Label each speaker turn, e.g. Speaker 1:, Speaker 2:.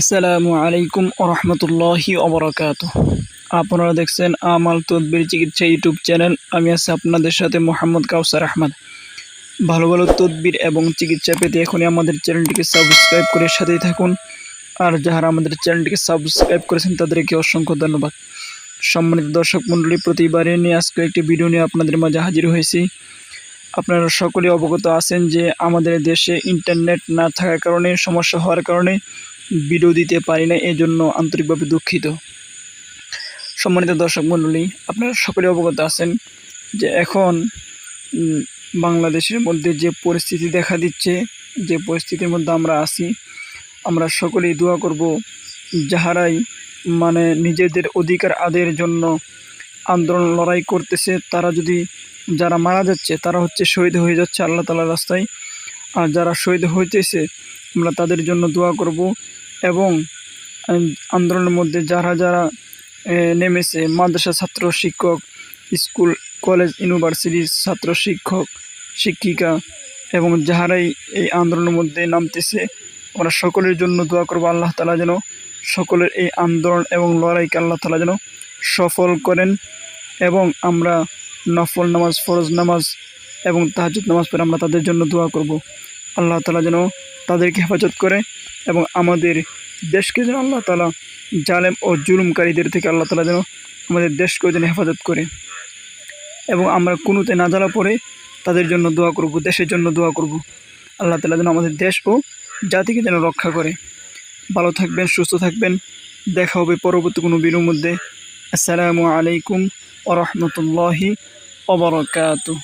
Speaker 1: আসসালামু আলাইকুম রহমতুল্লাহি অবরাকাত আপনারা দেখছেন আমাল তদবির চিকিৎসা ইউটিউব চ্যানেল। আমি আছি আপনাদের সাথে মোহাম্মদ কাউসার আহমদ। ভালো ভালো তদবির এবং চিকিৎসা পেতে এখনই আমাদের চ্যানেলটিকে সাবস্ক্রাইব করে সাথেই থাকুন। আর যারা আমাদের চ্যানেলটিকে সাবস্ক্রাইব করেছেন, তাদেরকে অসংখ্য ধন্যবাদ। সম্মানিত দর্শক মণ্ডলী, প্রতিবারে নিয়ে আজকে একটি ভিডিও নিয়ে আপনাদের মাঝে হাজির হয়েছি। আপনারা সকলে অবগত আছেন যে আমাদের দেশে ইন্টারনেট না থাকার কারণে, সমস্যা হওয়ার কারণে ভিডিও দিতে পারি না এই জন্য আন্তরিকভাবে দুঃখিত। সম্মানিত দর্শক মণ্ডলী, আপনারা সকলে অবগত আছেন যে এখন বাংলাদেশের মধ্যে যে পরিস্থিতি দেখা দিচ্ছে, যে পরিস্থিতির মধ্যে আমরা আছি, আমরা সকলেই দোয়া করব যাহারাই মানে নিজেদের অধিকার আদের জন্য আন্দোলন লড়াই করতেছে, তারা যদি, যারা মারা যাচ্ছে, তারা হচ্ছে শহীদ হয়ে যাচ্ছে আল্লাহ তালার রাস্তায়। আর যারা শহীদ হইতেছে আমরা তাদের জন্য দোয়া করব এবং আন্দোলনের মধ্যে যারা যারা নেমেছে, মাদ্রাসা ছাত্র, শিক্ষক, স্কুল, কলেজ, ইউনিভার্সিটির ছাত্র, শিক্ষক, শিক্ষিকা এবং যাহারাই এই আন্দোলনের মধ্যে নামতেছে আমরা সকলের জন্য দোয়া করব আল্লাহ তালা যেন সকলের এই আন্দোলন এবং লড়াইকে আল্লাহ তালা যেন সফল করেন এবং আমরা নফল নামাজ, ফরজ নামাজ এবং তাহাজুদ নামাজ পড়ে আমরা তাদের জন্য দোয়া করব। আল্লাহ তালা যেন তাদেরকে হেফাজত করে এবং আমাদের দেশকে যেন আল্লাহ তালা জালেম ও জুলুমকারীদের থেকে আল্লাহ তালা যেন আমাদের দেশকেও যেন হেফাজত করে। এবং আমরা কোনোতে না জ্বালা পড়ে তাদের জন্য দোয়া করব, দেশের জন্য দোয়া করব। আল্লাহ তালা যেন আমাদের দেশ ও জাতিকে যেন রক্ষা করে। ভালো থাকবেন, সুস্থ থাকবেন। দেখা হবে পরবর্তী কোনো বিরুর মধ্যে। আসসালামু আলাইকুম ও ওবরকাতুহ